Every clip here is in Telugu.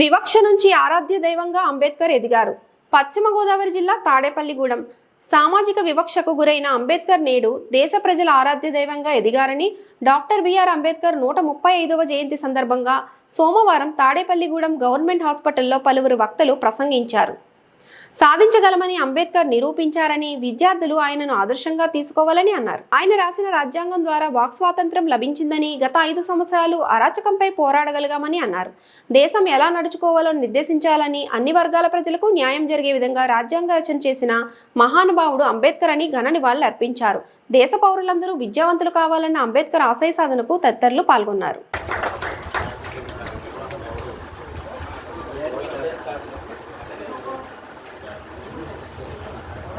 వివక్ష నుంచి ఆరాధ్య దైవంగా అంబేద్కర్ ఎదిగారు. పశ్చిమ గోదావరి జిల్లా తాడేపల్లిగూడెం. సామాజిక వివక్షకు గురైన అంబేద్కర్ నేడు దేశ ప్రజల ఆరాధ్య దైవంగా ఎదిగారని డాక్టర్ బిఆర్ అంబేద్కర్ నూట ముప్పై ఐదవ జయంతి సందర్భంగా సోమవారం తాడేపల్లిగూడెం గవర్నమెంట్ హాస్పిటల్లో పలువురు వక్తలు ప్రసంగించారు. సాధించగలమని అంబేద్కర్ నిరూపించారని విద్యార్థులు ఆయనను ఆదర్శంగా తీసుకోవాలని అన్నారు. ఆయన రాసిన రాజ్యాంగం ద్వారా వాక్ స్వాతంత్రం లభించిందని గత ఐదు సంవత్సరాలు అరాచకంపై పోరాడగలిగామని అన్నారు. దేశం ఎలా నడుచుకోవాలో నిర్దేశించాలని అన్ని వర్గాల ప్రజలకు న్యాయం జరిగే విధంగా రాజ్యాంగ రచన చేసిన మహానుభావుడు అంబేద్కర్ అని ఘన నివాళులు అర్పించారు. దేశ పౌరులందరూ విద్యావంతులు కావాలన్న అంబేద్కర్ ఆశయ సాధనకు తదితరులు పాల్గొన్నారు.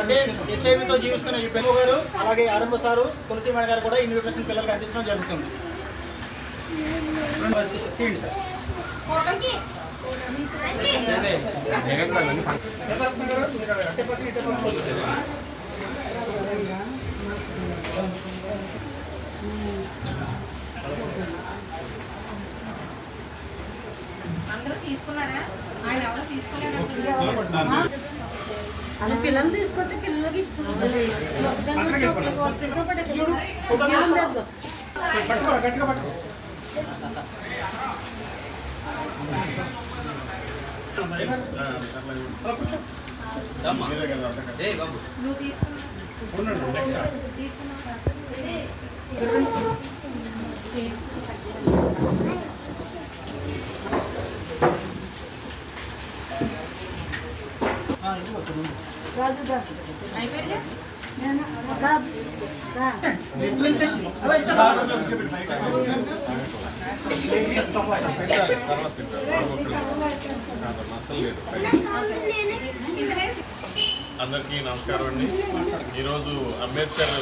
అంటే హెచ్ఐవితో జీవిస్తున్న ఈ పెద్ద గారు అలాగే ఆరంభ సారు తులసి మేడ గారు కూడా ఈ న్యూట్రిషన్ పిల్లలకి అందించడం జరుగుతుంది సార్ అందరూ తీసుకున్నారా ఆయన ఎవరో తీసుకోలేరు అలా పిల్లల్ని తీసుకుంటే పిల్లలకి పట్టుకో గట్టిగా పట్టుకో అలా కూర్చో నువ్వు తీసుకున్నావు తీసుకున్నావు ఆ, ఇది ఒక ముందు. అయిపోయిందా అందరికీ నమస్కారం అండి. ఈరోజు అంబేద్కర్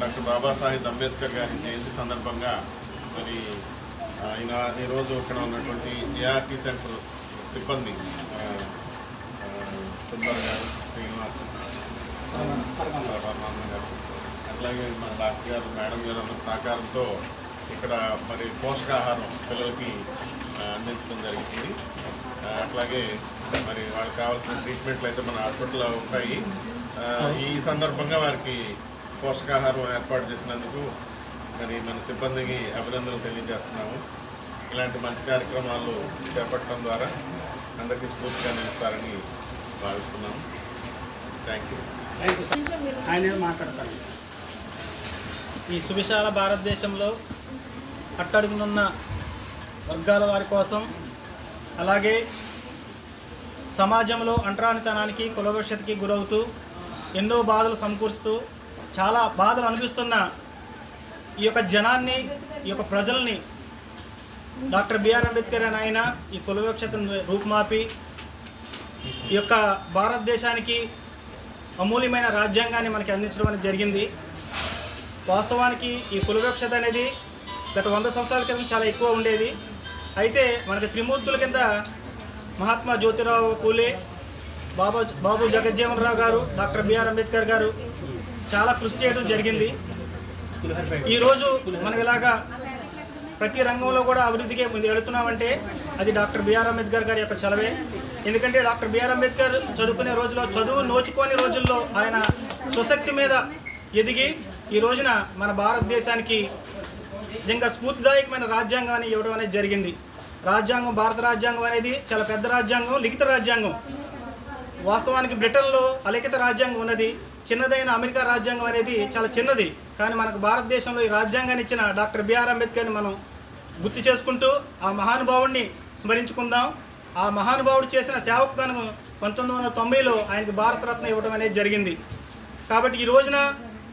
డాక్టర్ బాబాసాహెబ్ అంబేద్కర్ గారి జయంతి సందర్భంగా మరి ఆయన ఈరోజు ఇక్కడ ఉన్నటువంటి ఏఆర్టీ సెంటర్ సిబ్బంది సుందర్ గారు గారు అట్లాగే మన డాక్టర్ గారు మేడం గారు అందరి సహకారంతో ఇక్కడ మరి పోషకాహారం పిల్లలకి అందించడం జరిగింది అట్లాగే మరి వాళ్ళకి కావాల్సిన ట్రీట్మెంట్లు అయితే మన హాస్పిటల్లో ఉంటాయి ఈ సందర్భంగా వారికి పోషకాహారం ఏర్పాటు చేసినందుకు మరి మన సిబ్బందికి అభినందనలు తెలియజేస్తున్నాము ఇలాంటి మంచి కార్యక్రమాలు చేపట్టడం ద్వారా అందరికీ స్ఫూర్తిగా నిలుస్తారని భావిస్తున్నాను thank you thank you sir ఆయన మాట్లాడతాను ఈ సువిశాల భారతదేశంలో అట్టడుగునున్న వర్గాల వారి కోసం అలాగే సమాజంలో అంటరానితనానికి కులభవిష్యత్కి గురవుతూ ఎన్నో బాధలు సమకూరుస్తూ చాలా బాధలు అనిపిస్తున్న ఈ యొక్క జనాన్ని ఈ యొక్క ప్రజల్ని డాక్టర్ బిఆర్ అంబేద్కర్ అని ఆయన ఈ కులవక్షతను రూపుమాపి ఈ యొక్క భారతదేశానికి అమూల్యమైన రాజ్యాంగాన్ని మనకి అందించడం అనేది జరిగింది. వాస్తవానికి ఈ కులవివక్షత అనేది గత వంద సంవత్సరాల క్రితం చాలా ఎక్కువ ఉండేది. అయితే మనకి త్రిమూర్తుల కింద మహాత్మా జ్యోతిరావు పూలే బాబా బాబు జగజ్జీవన్ రావు గారు డాక్టర్ బిఆర్ అంబేద్కర్ గారు చాలా కృషి చేయడం జరిగింది. ఈరోజు మనం ఇలాగా ప్రతి రంగంలో కూడా అభివృద్ధికి ముందు వెళుతున్నామంటే అది డాక్టర్ బిఆర్ అంబేద్కర్ గారి యొక్క చలవే. ఎందుకంటే డాక్టర్ బిఆర్ అంబేద్కర్ చదువుకునే రోజుల్లో చదువు నోచుకోని రోజుల్లో ఆయన స్వశక్తి మీద ఎదిగి ఈ రోజున మన భారతదేశానికి నిజంగా స్ఫూర్తిదాయకమైన రాజ్యాంగాన్ని ఇవ్వడం అనేది జరిగింది. రాజ్యాంగం భారత రాజ్యాంగం అనేది చాలా పెద్ద రాజ్యాంగం లిఖిత రాజ్యాంగం. వాస్తవానికి బ్రిటన్లో అలిఖిత రాజ్యాంగం ఉన్నది. చిన్నదైన అమెరికా రాజ్యాంగం అనేది చాలా చిన్నది. కానీ మనకు భారతదేశంలో ఈ రాజ్యాంగాన్ని ఇచ్చిన డాక్టర్ బిఆర్ అంబేద్కర్ని మనం గుర్తు చేసుకుంటూ ఆ మహానుభావుణ్ణి స్మరించుకుందాం. ఆ మహానుభావుడు చేసిన సేవకు పంతొమ్మిది వందల తొంభైలో ఆయనకి భారతరత్న ఇవ్వడం అనేది జరిగింది. కాబట్టి ఈ రోజున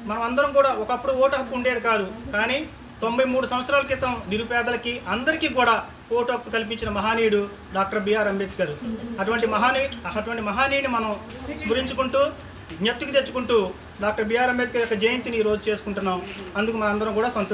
మనం అందరం కూడా ఒకప్పుడు ఓటు హక్కు ఉండేది కాదు. కానీ తొంభై మూడు సంవత్సరాల క్రితం నిరుపేదలకి అందరికీ కూడా ఓటు హక్కు కల్పించిన మహనీయుడు డాక్టర్ బిఆర్ అంబేద్కర్. అటువంటి మహానీ అటువంటి మహనీయుని మనం స్మరించుకుంటూ జ్ఞప్తికి తెచ్చుకుంటూ డాక్టర్ బిఆర్ అంబేద్కర్ యొక్క జయంతిని ఈరోజు రోజు చేసుకుంటున్నాం. అందుకు మనందరం కూడా సంతోషం.